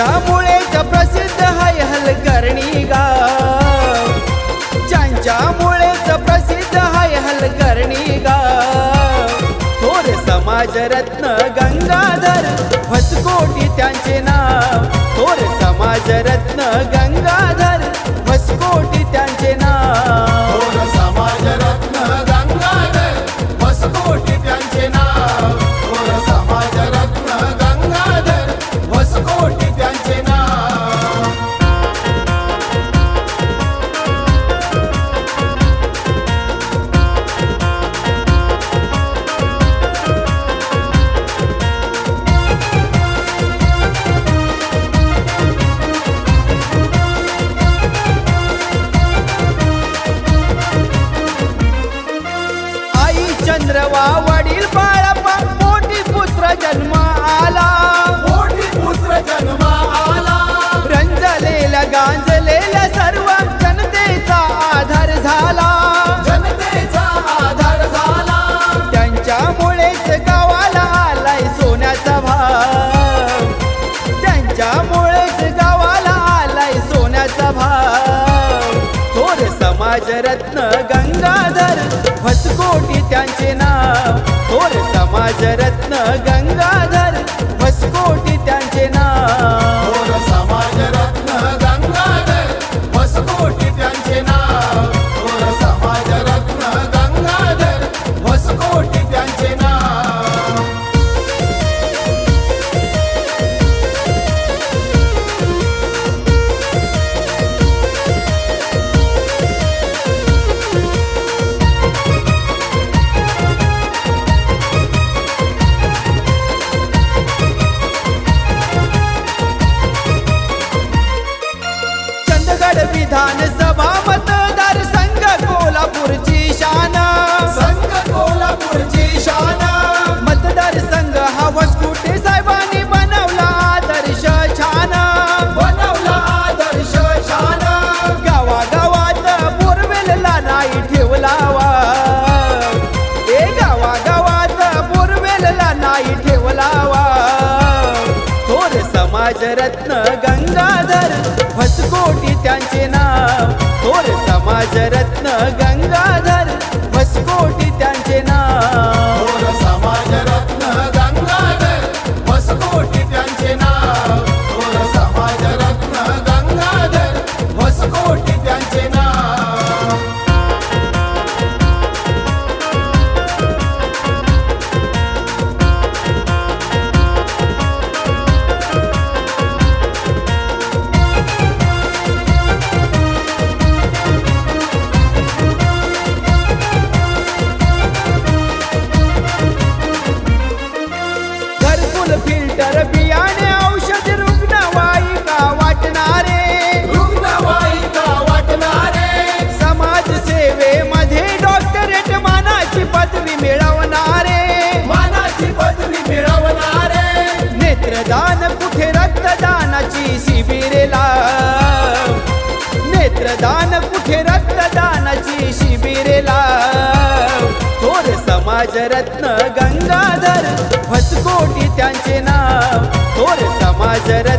ज्यांच्यामुळेच प्रसिद्ध हाय हलकर्णी गाव ज्यांच्यामुळेच प्रसिद्ध हाय हलकर्णी गाव थोर समाजरत्न गंगाधर हसकोटी त्यांचे नाव. वडील बाळप्पा मोठी पुत्र जन्म आला मोठी पुत्र जन्मा आला रंजलेला गांजलेला सर्व जनतेचा आधार झाला. जनतेचा आधार झाला. त्यांच्यामुळेच गावाला आलाय सोन्याचा भाव त्यांच्यामुळेच गावाला आलाय सोन्याचा भाव थोर समाजरत्न गंगाधर भसकोटी त्यांचे नाव. थोर समाजरत्न गंगाधर वसकोटी त्यांचे नाव. थोर समाजरत्न गंगाधर वसकोटी त्यांचे नाव. थोर समाजरत्न गंगाधर वसकोटी त्यांचे नाव. विधानसभा मतदार संघ कोल्हापूरची शान संघ कोल्हापूरची शान मतदार संघ हा वसकुटे साहेबांनी बनवला आदर्श छान बनवला आदर्श शान गावागावात बोरवेलला नाही ठेवला. ए गावागावात बोरवेलला नाही ठेवला. थोर समाजरत्न समाजरत्न गंगाधर शिबिरेला. नेत्रदान कुठे? रक्तदानाची शिबिरेला. थोर समाज समाजरत्न गंगाधर हसकोटी त्यांचे नाव. थोर समाजरत्न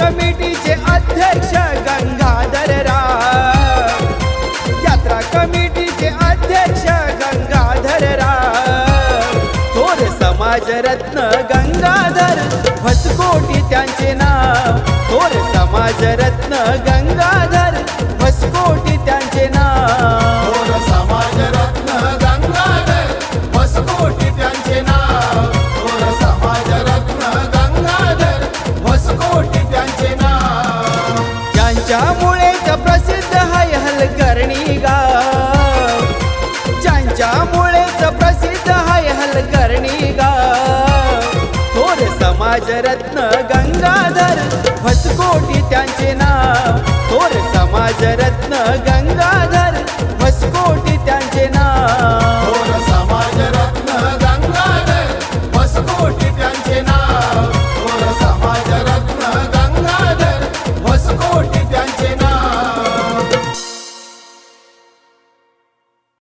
कमिटीचे अध्यक्ष गंगाधर राव. यात्रा कमिटीचे अध्यक्ष गंगाधर राव. थोर समाजरत्न गंगाधर भसकोटी त्यांचे नाव. थोर समाजरत्न गंगाधर समाजरत्न गंगाधर